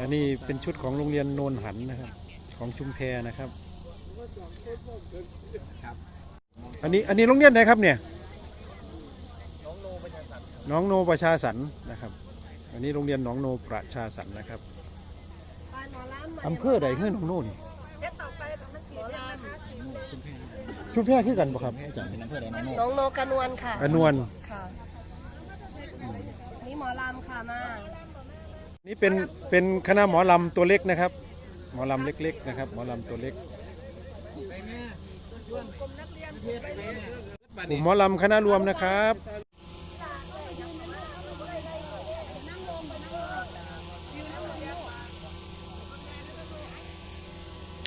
อันนี้เป็นชุดของโรงเรียนโนนหันนะครับ ของชุมแพนะครับ อันนี้อันนี้โรงเรียนไหนครับเนี่ยน้องโนประชาสรรค์นะครับ อันนี้โรงเรียนหน้องโนประชาสรรค์นะครับอำเภอใดเฮือหนองโนนี่หมอลชุมแพคือกันบ่ครับอาจารย์ำน้องโนกระนวลค่ะอนวนค่ะนี่หมอลำค่ะมา นี่เป็นเป็นคณะหมอลำตัวเล็กนะครับ หมอลำเล็กๆนะครับหมอลำตัวเล็กกลุ่มหมอลำคณะรวมนะครับ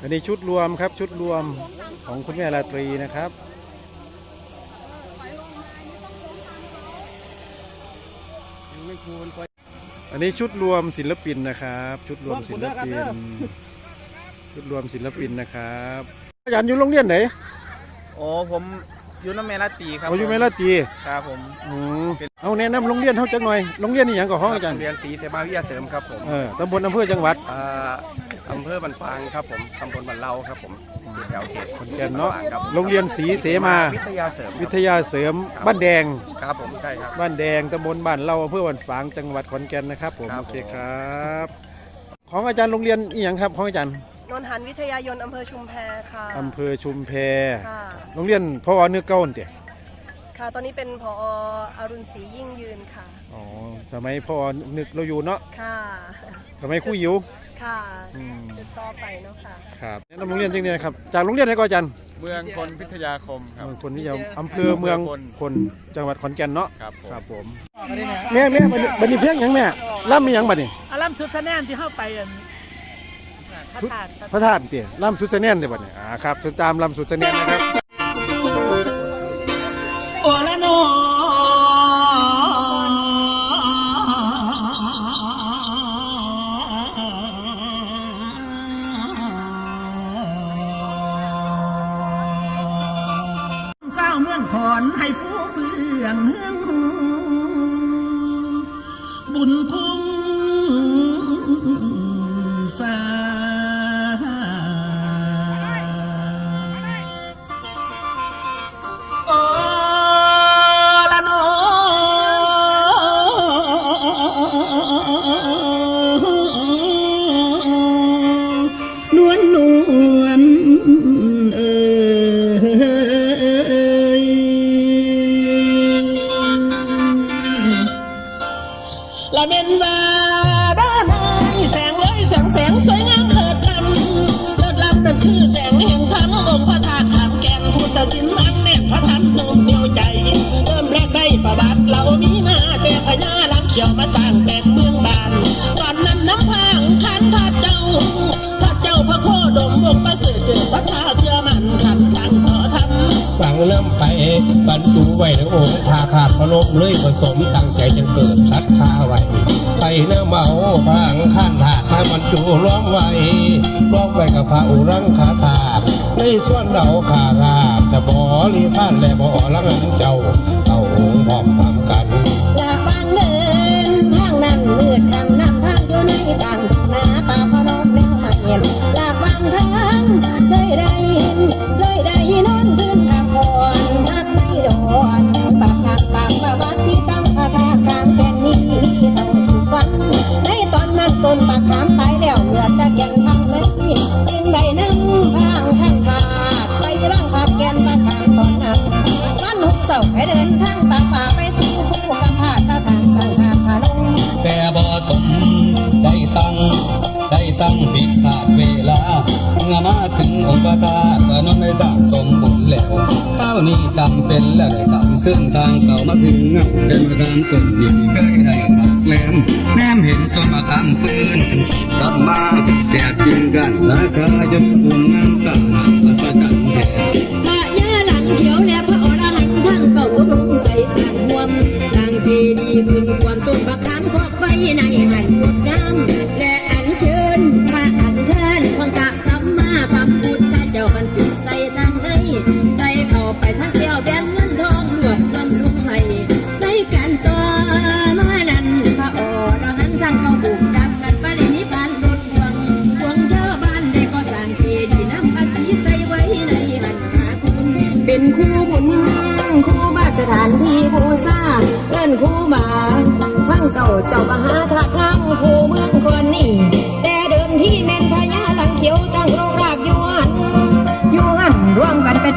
อันนี้ชุดรวมครับชุดรวมของคุณแม่ราตรีนะครับยังไม่ควร อันนี้ชุดรวมศิลปินนะครับ ชุดรวมศิลปิน ชุดรวมศิลปินนะครับอาจารย์อยู่โรงเรียนไหนโอ้ผม อยู่น้ำแม่ลาตีครับเอาอยู่แม่ละตีครับผมอืมเอาแนะนำโรงเรียนเขาจังหน่อยโรงเรียนนี่หยังกับห้องอาจารย์เรียนศรีเสมาวิทยาเสริมครับผมเออตำบลอำเภอจังหวัดอ่าอำเภอบันฟางครับผมตำบลบันเล่าครับผมอยู่แถวเขตขอนแก่นเนาะครับโรงเรียนศรีเสมา วิทยาเสริมวิทยาเสริมบ้านแดง ครับผมใช่ครับ บ้านแดงตำบลบ้านเล่าอำเภอบ้านฝางจังหวัดขอนแก่นนะครับผมครับ โอเคครับ ของอาจารย์โรงเรียนอีหยังครับของอาจารย์ นนหันวิทยายนอำเภอชุมแพค่ะอำเภอชุมแพค่ะโรงเรียนพอเนื้อเก้าเตี่ยค่ะ ตอนนี้เป็นผออรุณศรียิ่งยืนค่ะอ๋อสมัยพ่อนึกเราอยู่เนาะค่ะสมัยครู่ยิวค่ะอืมติดต่อไปเนาะค่ะครับแนะนำโรงเรียนจริงๆครับจากโรงเรียนไหนก็อาจารย์เมืองชนพิทยาคมครับเมืองคนนิยมอำเภอเมืองคนคนจังหวัดขอนแก่นเนาะครับผมครับผมแม่แม่บัดนี้บัดนี้เพียงหยังแม่ล่ำมีหยังบัดนี้อารัมสุดคะแนนที่เข้าไปอัน พระธาตุพระธาตุเตี่ยล่ำสุดเสน่ห์เดี๋ยวบัดนี้อ่าครับติดตามล่ำสุดเสน่ห์นะครับ บรรจุไว้ในองค์ทาขาดพระลมเลยผสมตั้งใจจะเกิดศรัทธาไว้ไปเนื้อเมาพางข้านถาดมาบรรจุล้อมไว้ล้อมไว้กับพระอุรังคาถาดในส่วนเราขาราบจะบริพานและบ่อละงันเจ้าเอาองพร้อมทำกันลาบางเดินทางนั้นมืดทางนำทางอยู่ในดังนา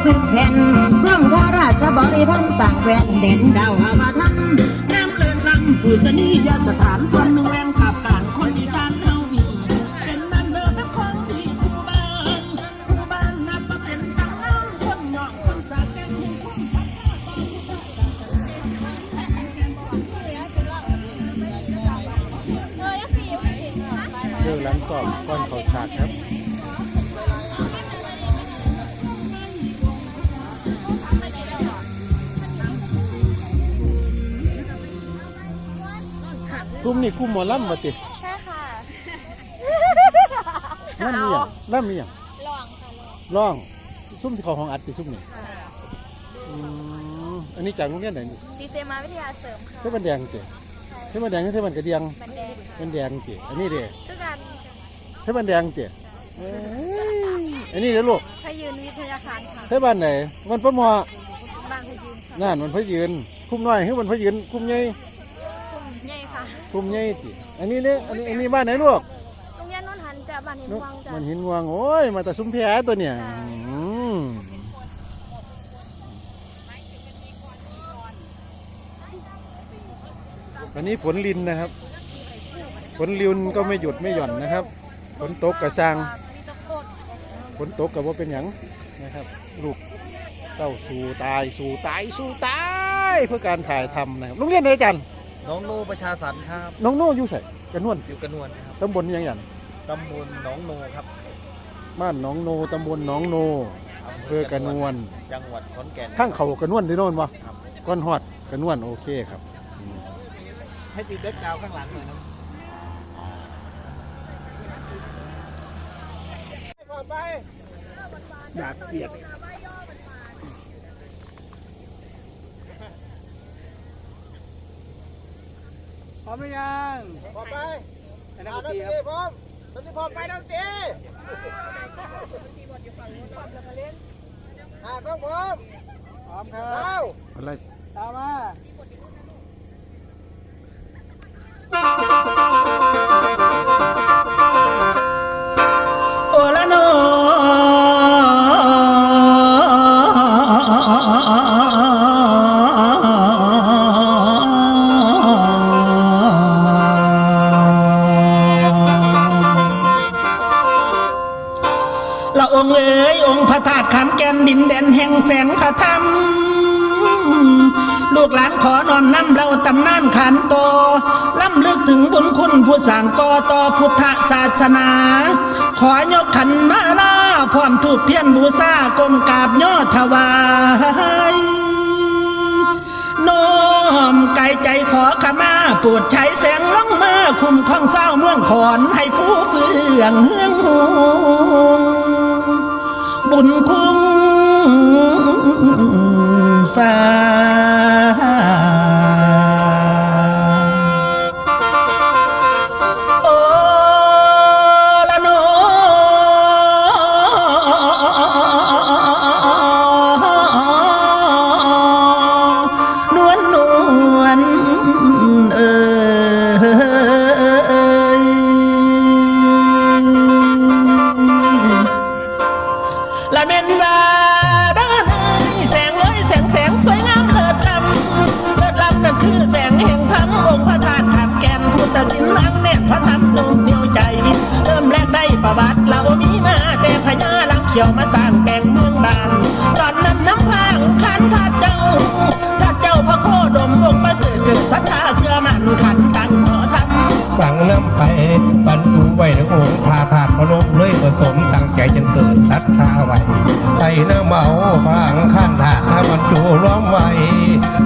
วมกันเป็นพึ่งแผ่นร่วมข้าราชบริพันธ์สร้างแควนเด่นดาวอามาทันน้ำเลินลำผู้สนียสถานส่วนหนึ่งแรงขับการคนอีสานเฮานี่เป็นบ้านเดิมทั้งของที่คู่บ้านคู่บ้านนับว่าเป็นตำนานคนหยองคนสาแก่นแห่งความพัฒนาเรื่องหลังสอบก่อนเขาฉากครับ กลุ่มนี่กลุ่มหมอลำมาติใช่ค่ะล่ำมีอย่างล่ำมีอย่างลองค่ะลองร้องซุ่มที่เขาห้องอัดติซุ่มนี่อืมอันนี้จากโรงเรียนไหนนี่ซีเซมาวิทยาเสริมค่ะเทพบันแดงเตะเทพบันแดงกับเทพบันกระเดียงบันแดงค่ะบันแดงเตะอันนี้เด้คือการเทพบันแดงเตะเอ้ยอันนี้เด้อลูกพยืนวิทยาคารค่ะเทพบ้านไหนมันประมอบางพยืนค่ะนั่นมันพะยืนคุ้มน้อยคือมันพะยืนคุ้มใหญ่กลุ่มใหญ่ ค่ะคุ้มใหญ่ติอันนี้เนี่ยอันนี้อันนี้บ้านไหนลูกโรงเรียนนนทันจะบ้านหินนุวังจะมันหินงวงโอ้ยมาแต่ซุ้มแพตัวเนี่ยอืมวันนี้ฝนลินนะครับ ฝนลินก็ไม่หยุดไม่หย่อนนะครับฝนตกกระซัง มีตะโกนฝนตกกับว่าเป็นหยังนะครับลูกเต้าสู่ตายสู่ตายสู่ตาย เพื่อการถ่ายทำนะครับโรงเรียนไหนกัน น้องโนประชาสันครับ น้องโน่อยู่ใส่กระนวนอยู่กระนวลครับตำบลยังหยันตำบลหน้องโนครับบ้านหน้องโนตำบลหน้องโนอำเภอกระนวลจังหวัดขอนแก่นข้างเขากระนวลที่โน่นวะครับ ก้อนหอดกระนวลโอเคครับอืมให้ติดเด็กดาวข้างหลังหน่อยนะอยากเปียก อมหรือยังพร้อมไปนักดนตรีครับพร้อมดนตรีพร้อมไปดนตรีอ่าต้องพร้อมพร้อมครับเอาอะไรตามมา ก่นดินแดนแห่งแสงขธรรมลูกหลานขอนอนน้ำเราตำนานขันโตล้ำลึกถึงบุญคุณผู้สั่งก่อต่อพุทธศาสนา ขอยกขันมาลาพร้อมถูกเทียนบูชากลมกาบย่อถวายน้อมกายใจขอขมาปวดใช้แสงล่องมาคุมข้องเศร้าเมืองขอนให้ฟูเฟื่องเฮืองหงบุญคุ้ม ฟ้ ได้ประวัติเรามีมาแต่พญาลังเขียวมาสร้างแก่งเมืองบางตอนนั้นน้ำพางขันทัดเจ้าทัดเจ้าพระโคดมองประเสริฐเกิดศรัทธาเสื่อมันขันตั้งต่อทันฝังน้ำไปบรรจุไว้ในองค์พาถาตุพนมเลยผสม ตั้งใจจนเกิดศรัทธาไว้ใส่น้ำเมาพังขั้นถาดบรรจุล้อมไว้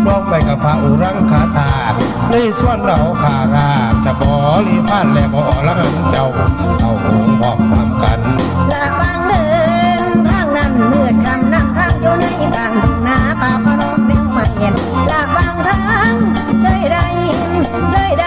ล้อมไวกับพระอุรังคาธาตุเลยส่วนเราขากาจะบอริพันและบ่อละหันเจ้าเอาองค์พร้อมทำกันลาบางเดินทางนั้นเมืดคำนำทางอยู่ในกลางทุ่งนาป่าพนมแมงไม่เห็นลาบางทางเลยได้ยินเลยได้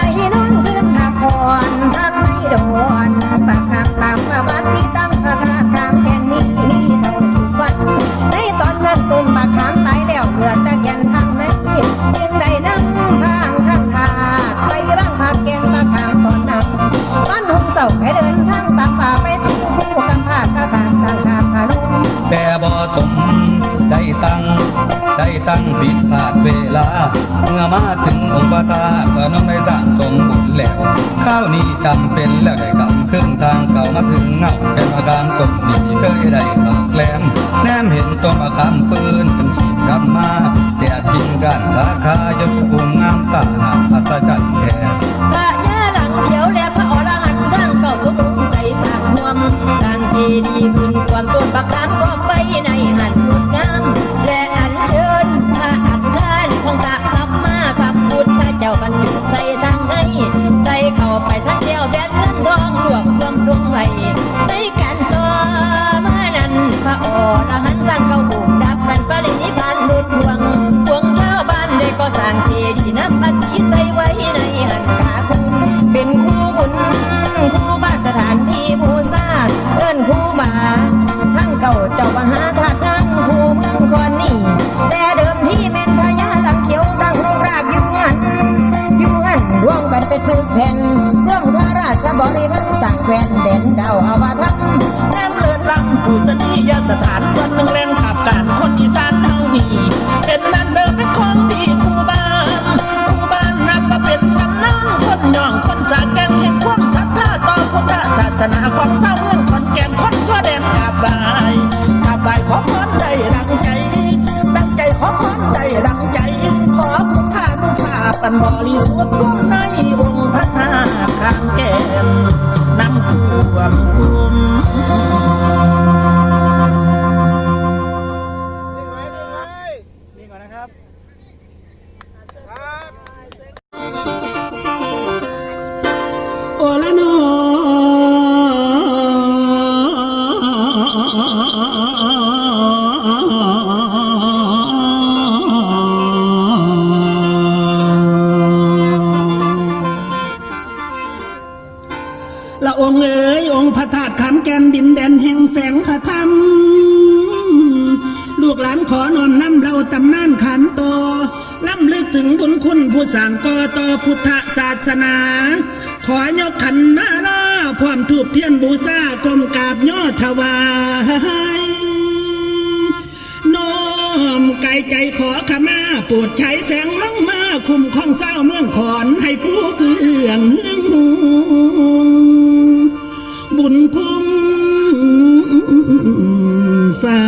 จำเป็นแล้วได้กำครึ่งทางเก่ามาถึงเงาเป็นอาการตกดีเคยได้ปากแหลมแนมเห็นตัวมาคำปืนเป็นขีดกำมาแต่ทิ้งกันสาขายกภูมิงามตาหนาอัศจรรย์ ก็สร้างเจดีย์น้ำอัฐิใส่ไว้ในหันขาคุณเป็นครูบุญครูบ้านสถานที่บูชาเอิ้นครูบาทั้งเก่าเจ้ามหาธาตุทั้งครูเมืองคอนนี่ แต่เดิมที่เป็นพญาลำเขียวตั้งโรงรากอยู่หันอยู่หันร่วมกันเป็นปึกแผ่นร่วมข้าราชบริพันธ์สั่งแควนเด่นดาวอาวาทัพแนมเลิศล้ำผู้สนียสถานส่วนหนึ่งแรงขับการคนอีสานเท่านี้เป็นนั่น สนาของเศร้าเมืองคนแก่นคนทั่วแดนกาบายกาบายขอพรได้ดังใจ ดังใจขอพรได้ดังใจ ขอพุทธานุภาพปันบริสุทธิ์ ธรรม ลูกหลานขอนอนน้ำเราตำนานขันโตล้ำลึกถึงบุญคุณผู้สร้างก่อต่อพุทธศาสนา ขอยกขันมาลาพร้อมถูกเทียนบูชากลมกาบย่อถวายน้อมกายใจขอขมาปรดใช้แสงลงมา คุ้มของเศร้าเมืองขอนให้ฟูเฟืองเฮืองบุญคุ้ม ฟ้า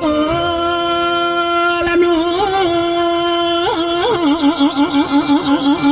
โอ้ละโนน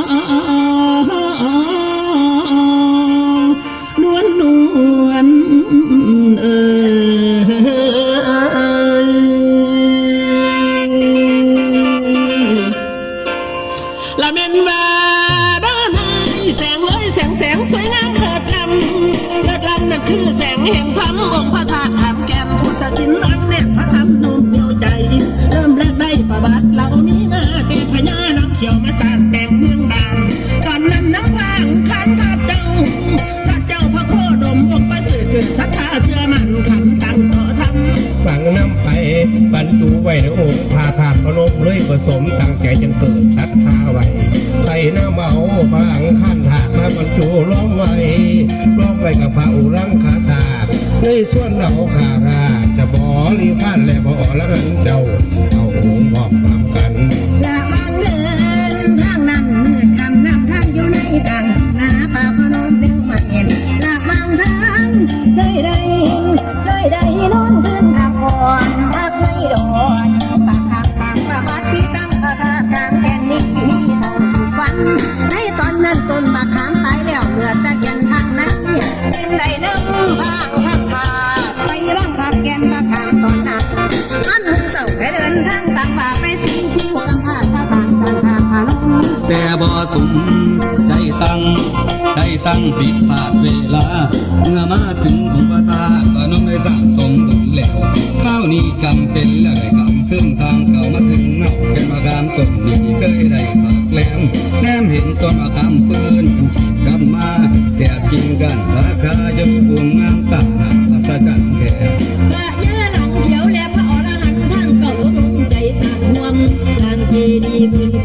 บรรจุไว้ในองค์พาธาตุพนมเลยผสมตั้งใจจนเกิดชัดทาไว้ใส่น้ำเมาพระอังคันถาดมาบรรจุล้อมไว้ล้อมไว้กับพระอุรังคาธาตุในส่วนเราขาราจะบริพันและบอละนั้นเจ้าเอาองค์บอกมา สมใจตั้ง ใจตั้งผิดพลาดเวลา เมื่อมาถึงองค์พระธาก็น้องได้สร้างสมบุญแล้วข้าวนี้จำเป็นแล้วได้กำครึ่งทางเก่ามาถึงเงาเป็นมาการตกนี้เคยได้ปากแหลมแนมเห็นตัวมาคำปืนฉีดกันมาแต่กินกันสาขายกภูมิงามตาหนักอัศจรรย์แท้พระยาหลังเขียวแลพระอรหันต์ทั้งเก่าลงใจสร้างวมสร้างเจดีย์พื้น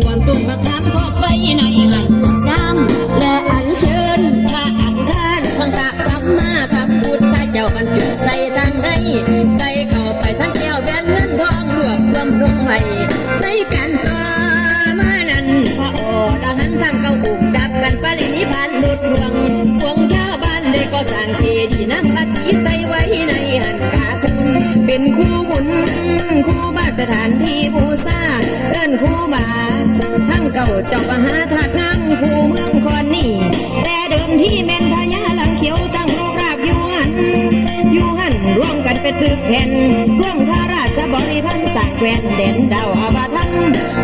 เป็นพึกแผ่นเคร่องข้าราชบริพันธ์สายแควนเด่นดาวอาบาทัน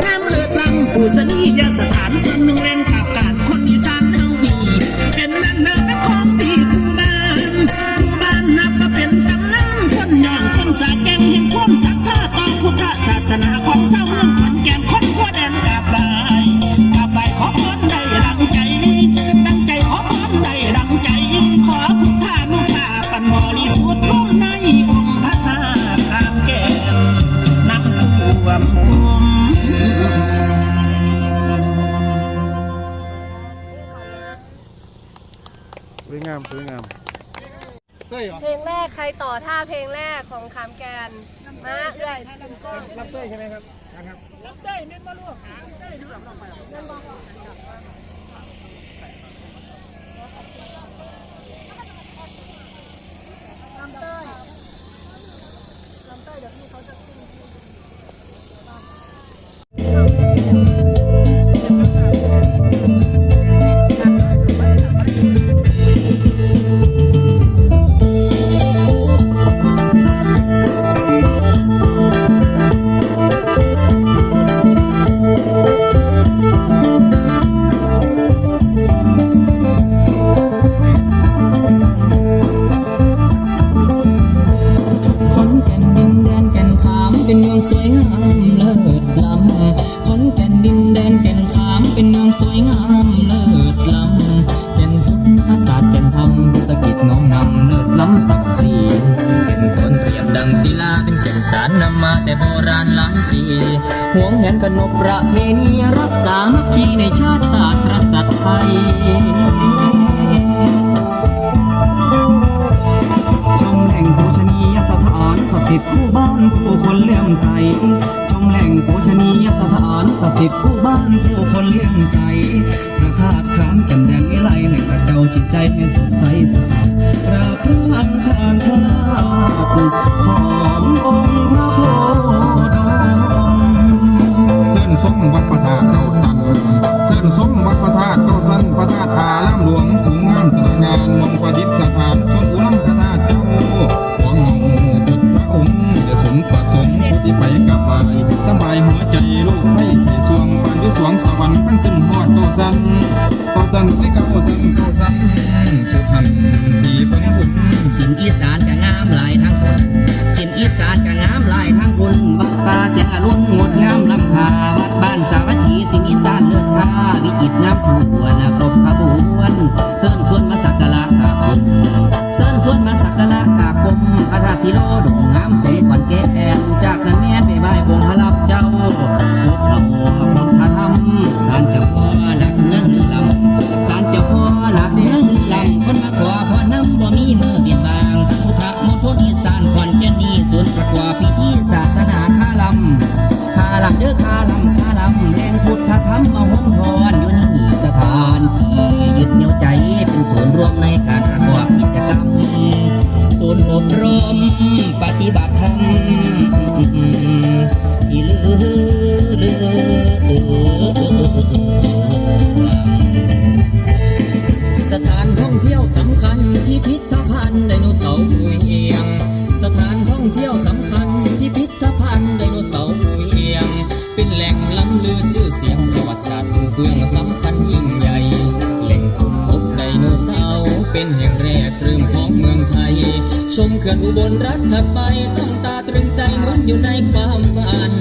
น้ำเลือดลังปูชนียาสถานส่วนหนึ่งแรงกาบการคนอีสานเฮามีเป็นนั่นนั่นเป็นของดีคู่บ้านคู่บ้านนับก็เป็นตำนานคนย่องคนสาแกงเห็นความศรัทธาต่อพุทธศาสนา วยงามสวยงามเคยเหรอเพลงแรกใครต่อท่าเพลงแรกของขามแกนมาเอื้อยรับเต้ยใช่ไหมครับนะครับข มใส ชมแหล่งปูชนียสถานศักดิ์สิทธิ์ผู้บ้านผู้คนเลื่อมใสพระธาตุขามกันแดนวิไลแหล่งขัดเกลาจิตใจให้สดใสสะอาดพราบพระอังคารธาตุ วงสวรรค์ขั้นขึ้นฮอดเก้าสันเก้าสันไปเก้าสันเก้าสันสุพรรณที่เพิ่งบุญสินอีสานก็งามหลายทั้งคนสินอีสานก็งามหลายทั้งคนวัดตาเสียงอรุณงดงามลำพาวัดบ้านสาวัตถีสินอีสานเลือดท่าวิจิตรน้ำผูบวนครบขบวนเสิญส่วนมาสักการะกราคมเสิญส่วนมาสักการะกราคมพระธาตุศิโลดงงามสมขวัญแก่จากนั้นแม่นไปบายวงพระรับเจ้า เป็นแห่งแรกเริ่มของเมืองไทย ชมเขื่อนอุบลรัฐถัดไปต้องตาตรึงใจมือนอยู่ในความฝัน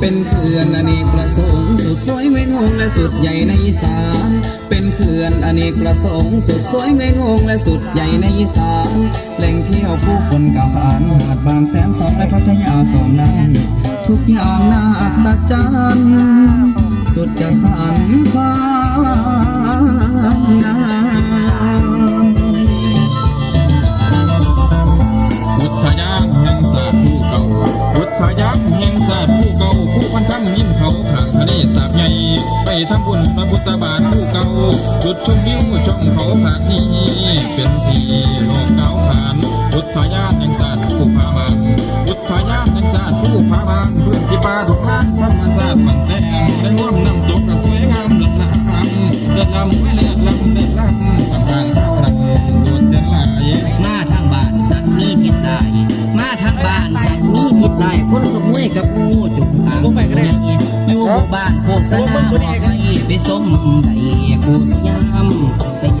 เป็นเขื่อนอเนกประสงค์สุดสวยงวยงงและสุดใหญ่ในอีสาน เป็นเขื่อนอเนกประสงค์สุดสวยงวยงงและสุดใหญ่ในอีสาน แหล่งเที่ยวผู้คนกล่าวขานหาดบางแสนสองและพัทยาสองนั้นทุกอย่างน่าอัศจรรย์ สุดจะสานความงามพุทธยามแห่งศาสตร์ผู้เก่าพุทธยามแห่งศาสตร์ผู้เก่าผู้พันคำยิ่งเขาขางทะเลสาบใหญ่ไปทำบุญพระพุทธบาทผู้เก่าจุดชมวิว